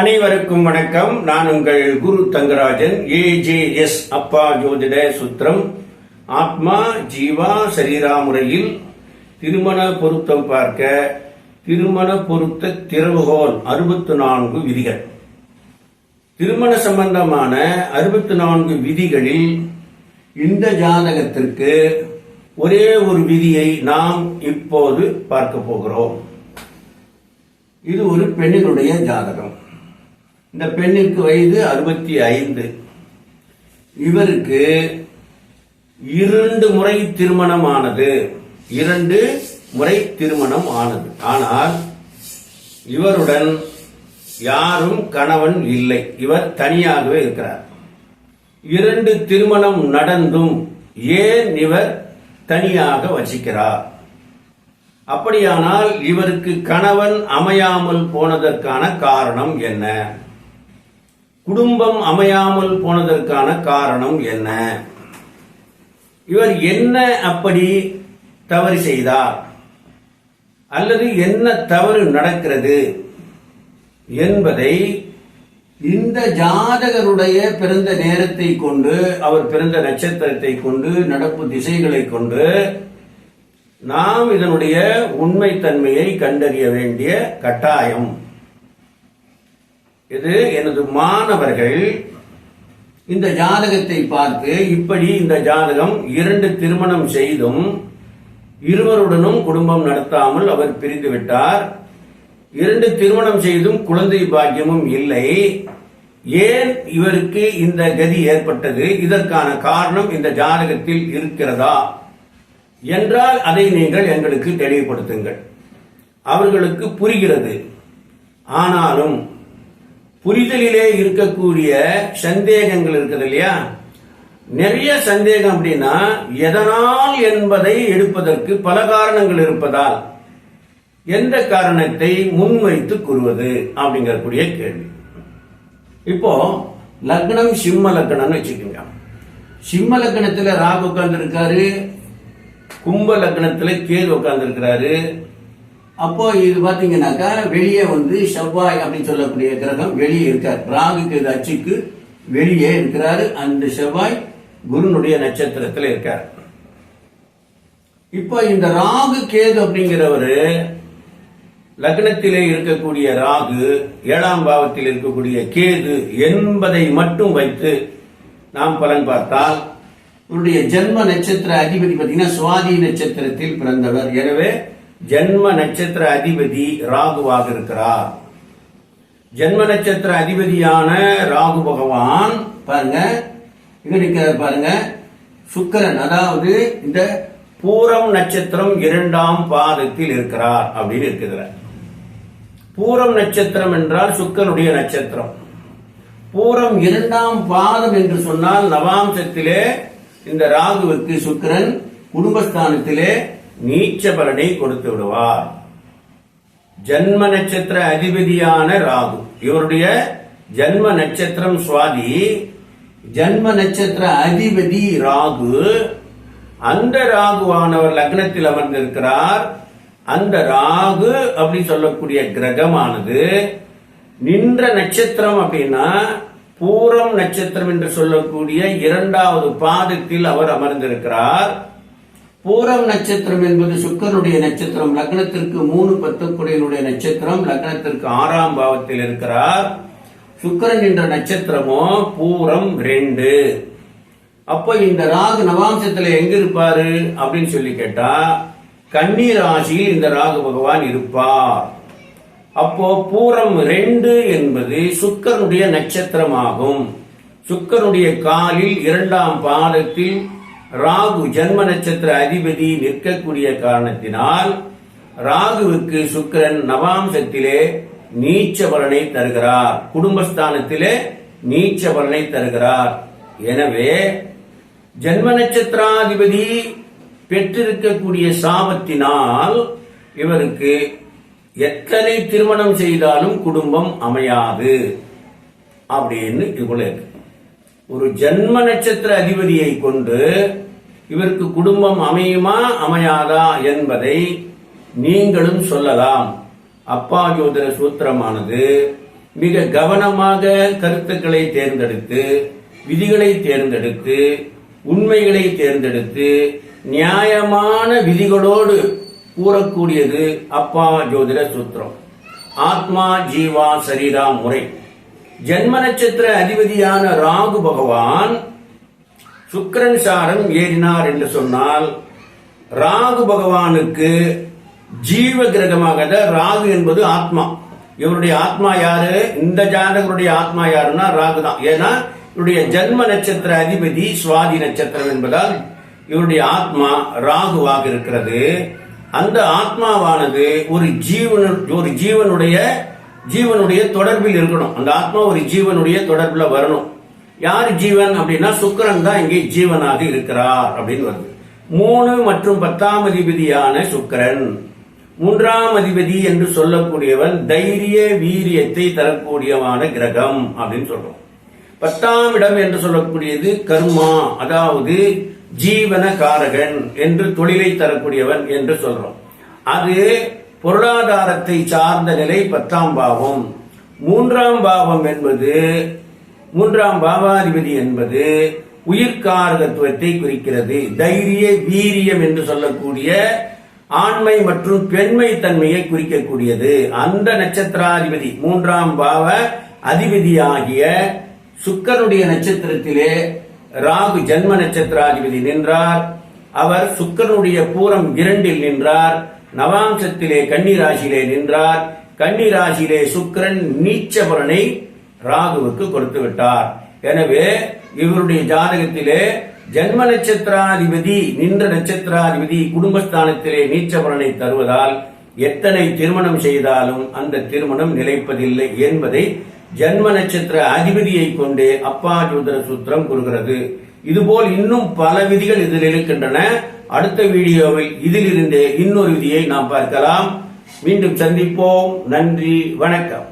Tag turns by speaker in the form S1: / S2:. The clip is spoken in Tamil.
S1: அனைவருக்கும் வணக்கம். நான் உங்கள் குரு தங்கராஜன் ஏஜேஎஸ் அப்பா ஜோதிட சுத்திரம். ஆத்மா ஜீவா சரீரா முறையில் திருமண பொருத்தம் பார்க்க திருமண பொருத்த திறவுகோல் அறுபத்து நான்கு விதிகள். திருமண சம்பந்தமான அறுபத்து நான்கு விதிகளில் இந்த ஜாதகத்திற்கு ஒரே ஒரு விதியை நாம் இப்போது பார்க்க போகிறோம். இது ஒரு பெண்ணினுடைய ஜாதகம். இந்த பெண்ணிற்கு வயது அறுபத்தி ஐந்து. இவருக்கு இரண்டு முறை திருமணம் ஆனது. இரண்டு முறை திருமணம் ஆனது. ஆனால் இவருடன் யாரும் கணவன் இல்லை. இவர் தனியாகவே இருக்கிறார். இரண்டு திருமணம் நடந்தும் ஏன் இவர் தனியாக வசிக்கிறார்? அப்படியானால் இவருக்கு கணவன் அமையாமல் போனதற்கான காரணம் என்ன? குடும்பம் அமையாமல் போனதற்கான காரணம் என்ன? இவர் என்ன அப்படி தவறு செய்தார்? அல்லது என்ன தவறு நடக்கிறது என்பதை இந்த ஜாதகருடைய பிறந்த நேரத்தை கொண்டு அவர் பிறந்த நட்சத்திரத்தை கொண்டு நடப்பு திசைகளை கொண்டு நாம் இதனுடைய உண்மைத்தன்மையை கண்டறிய வேண்டிய கட்டாயம். இது எனது மாணவர்கள் இந்த ஜாதகத்தை பார்த்து இப்படி இந்த ஜாதகம் இரண்டு திருமணம் செய்தும் இருவருடனும் குடும்பம் நடத்தாமல் அவர் பிரிந்து விட்டார். இரண்டு திருமணம் செய்தும் குழந்தை பாக்கியமும் இல்லை. ஏன் இவருக்கு இந்த கதி ஏற்பட்டது? இதற்கான காரணம் இந்த ஜாதகத்தில் இருக்கிறதா? என்றால் அதை நீங்கள் எங்களுக்கு தெளிவுபடுத்துங்கள். அவர்களுக்கு புரிகிறது. ஆனாலும் புரிதலிலே இருக்கக்கூடிய சந்தேகங்கள் இருக்குது இல்லையா? நிறைய சந்தேகம் அப்படின்னா எதனால் என்பதை எடுப்பதற்கு பல காரணங்கள் இருப்பதால் எந்த காரணத்தை முன்வைத்து கூறுவது அப்படிங்கக்கூடிய கேள்வி. இப்போ லக்னம் சிம்ம லக்னம்னு வச்சுக்கோங்க. சிம்ம லக்னத்தில் ராகு உட்கார்ந்து இருக்காரு கும்ப லக்னத்தில் கேது உட்கார்ந்து இருக்கிறாரு அப்போ இது பாத்தீங்கன்னாக்கா வெளியே வந்து செவ்வாய் அப்படின்னு சொல்லக்கூடிய கிரகம் வெளியே இருக்கார். ராகு கேது அச்சுக்கு வெளியே இருக்கிறாரு. அந்த செவ்வாய் குருனுடைய நட்சத்திரத்துல இருக்கார். இப்போ இந்த ராகு கேது அப்படிங்கிறவரு லக்னத்திலே இருக்கக்கூடிய ராகு ஏழாம் பாவத்தில் இருக்கக்கூடிய கேது என்பதை மட்டும் வைத்து நாம் பலன் பார்த்தால் இவருடைய ஜென்ம நட்சத்திர அதிபதி பார்த்தீங்கன்னா சுவாதி நட்சத்திரத்தில் பிறந்தவர். எனவே ஜென்ம நட்சத்திர அதிபதி ராகுவாக இருக்கிறார். ஜென்ம நட்சத்திர அதிபதியான ராகு பகவான் பாருங்க இங்க பாருங்க சுக்கிரன் அதாவது இந்த பூரம் நட்சத்திரம் இரண்டாம் பாதத்தில் இருக்கிறார் அப்படின்னு இருக்கிறார். பூரம் நட்சத்திரம் என்றால் சுக்கரனுடைய நட்சத்திரம். பூரம் இரண்டாம் பாதம் என்று சொன்னால் நவாம்சத்திலே இந்த ராகுவுக்கு சுக்கிரன் குடும்பஸ்தானத்திலே நீச்ச பலனை கொடுத்து விடுவார். ஜன்ம நட்சத்திர அதிபதியான ராகு. இவருடைய ஜன்ம நட்சத்திரம் சுவாதி. ஜன்ம நட்சத்திர அதிபதி ராகு. அந்த ராகுவானவர் லக்னத்தில் அமர்ந்திருக்கிறார். அந்த ராகு அப்படி சொல்லக்கூடிய கிரகமானது நின்ற நட்சத்திரம் அப்படின்னா பூரம் நட்சத்திரம் என்று சொல்லக்கூடிய இரண்டாவது பாதத்தில் அவர் அமர்ந்திருக்கிறார். பூரம் நட்சத்திரம் என்பது சுக்கரனுடைய நட்சத்திரம் லக்னத்திற்கு மூணு பத்துக்குடையனுடைய நட்சத்திரம் லக்னத்திற்கு ஆறாம் பாவத்தில் இருக்கிறார். சுக்கரன் என்ற நட்சத்திரமோ பூரம் ரெண்டு. அப்போ இந்த ராகு நவாம்சத்துல எங்க இருப்பாரு அப்படின்னு சொல்லி கேட்டா கன்னி ராசியில் இந்த ராகு பகவான் இருப்பார். அப்போ பூரம் ரெண்டு என்பது சுக்கரனுடைய நட்சத்திரமாகும். சுக்கரனுடைய காலில் இரண்டாம் பாதத்தில் ராகு ஜென்ம நட்சத்திர அதிபதி நிற்கக்கூடிய காரணத்தினால் ராகுவுக்கு சுக்கிரன் நவாம்சத்திலே நீச்ச பலனை தருகிறார். குடும்பஸ்தானத்திலே நீச்ச பலனை தருகிறார். எனவே ஜன்ம நட்சத்திராதிபதி பெற்றிருக்கக்கூடிய சாபத்தினால் இவருக்கு எத்தனை திருமணம் செய்தாலும் குடும்பம் அமையாது. அப்படின்னு இது போல இருக்கு. ஒரு ஜன்ம நட்சத்திர அதிபதியை கொண்டு இவருக்கு குடும்பம் அமையுமா அமையாதா என்பதை நீங்களும் சொல்லலாம். அப்பா ஜோதிட சூத்திரமானது மிக கவனமாக கருத்துக்களை தேர்ந்தெடுத்து விதிகளை தேர்ந்தெடுத்து உண்மைகளை தேர்ந்தெடுத்து நியாயமான விதிகளோடு கூறக்கூடியது அப்பா ஜோதிட சூத்திரம். ஆத்மா ஜீவா சரீரா முறை. ஜென்ம நட்சத்திர அதிபதியான ராகு பகவான் சுக்கரன் சாரம் ஏறினார் என்று சொன்னால் ராகு பகவானுக்கு ஜீவ கிரகமாக ராகு என்பது ஆத்மா. இவருடைய ஆத்மா யாரு? இந்த ஜாதகருடைய ஆத்மா யாருன்னா ராகு தான். ஏன்னா இவருடைய ஜென்ம நட்சத்திர அதிபதி சுவாதி நட்சத்திரம் என்பதால் இவருடைய ஆத்மா ராகுவாக இருக்கிறது. அந்த ஆத்மாவானது ஒரு ஜீவன் ஒரு ஜீவனுடைய ஜீவனுடைய தொடர்பில் இருக்கணும். அந்த ஆத்மா ஒரு ஜீவனுடைய தொடர்பில் வரணும். யார் ஜீவன் அப்படின்னா சுக்கிரன் தான் இங்கே ஜீவனாக இருக்கிறார் அப்படின்னு வருது. மூணு மற்றும் பத்தாம் அதிபதியான சுக்கிரன். மூன்றாம் அதிபதி என்று சொல்லக்கூடியவன் தைரிய வீரியத்தை தரக்கூடியவான கிரகம் அப்படின்னு சொல்றோம். பத்தாம் இடம் என்று சொல்லக்கூடியது கர்மா அதாவது ஜீவன காரகன் என்று தொழிலை தரக்கூடியவன் என்று சொல்றோம். அது பொருளாதாரத்தை சார்ந்த நிலை பத்தாம் பாவம். மூன்றாம் பாவம் என்பது மூன்றாம் பாவாதிபதி என்பது உயிர்காரகத்துவத்தை குறிக்கிறது. தைரிய வீரியம் என்று சொல்லக்கூடிய ஆண்மை மற்றும் பெண்மை தன்மையை குறிக்கக்கூடியது. அந்த நட்சத்திராதிபதி மூன்றாம் பாவ அதிபதியாகிய சுக்கனுடைய நட்சத்திரத்திலே ராகு ஜன்ம நட்சத்திராதிபதி நின்றார். அவர் சுக்கரனுடைய பூரம் இரண்டில் நின்றார். நவாம்சத்திலே கன்னி ராசியிலே நின்றார். கன்னி ராசியிலே சுக்கிரன் நீச்ச பலனை ராகுவுக்கு கொடுத்து விட்டார். எனவே இவருடைய ஜாதகத்திலே ஜன்ம நட்சத்திராதிபதி நின்ற நட்சத்திராதிபதி குடும்பஸ்தானத்திலே நீச்ச பலனை தருவதால் எத்தனை திருமணம் செய்தாலும் அந்த திருமணம் நிலைப்பதில்லை என்பதை ஜன்ம நட்சத்திர அதிபதியை கொண்டே அப்பா ஜோதிட சூத்திரம் கூறுகிறது. இதுபோல் இன்னும் பல விதிகள் இதில் இருக்கின்றன. அடுத்த வீடியோவில் இதிலிருந்தே இன்னொரு விதியை நாம் பார்க்கலாம். மீண்டும் சந்திப்போம். நன்றி. வணக்கம்.